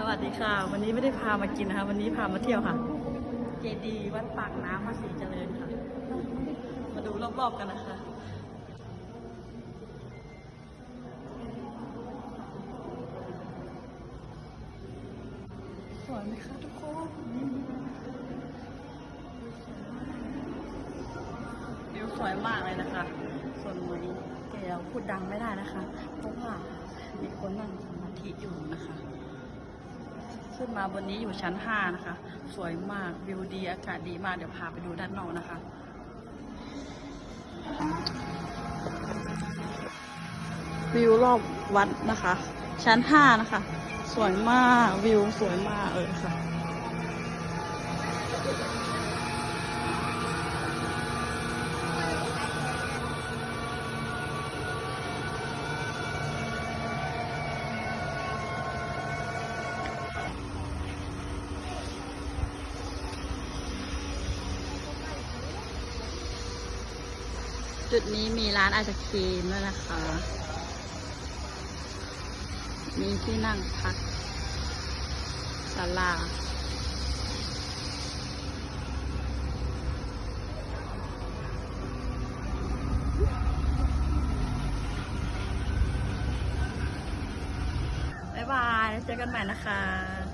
สวัสดีค่ะ วันนี้ไม่ได้พามากินนะคะ วันนี้พามาเที่ยวค่ะ เจดีย์วัดปากน้ำภาษีเจริญค่ะ มาดูรอบๆกันนะคะสวยไหมคะทุกคนวิวสวยมากเลยนะคะ ส่วนมือนี้แกพูดดังไม่ได้นะคะ เพราะว่ามีคนนั่งสมาธิอยู่นะคะ ขึ้นมาบนนี้อยู่ชั้น 5 นะคะ สวยมากวิวดีอากาศดีมากเดี๋ยวพาไปดูด้านนอกนะคะ วิวรอบวัดนะคะ ชั้น 5 นะคะ สวยมากวิวสวยมากเลยค่ะ จุดนี้มีร้านไอศครีมด้วยนะคะ มีที่นั่งพักศาลาบายบายเจอกันใหม่นะคะ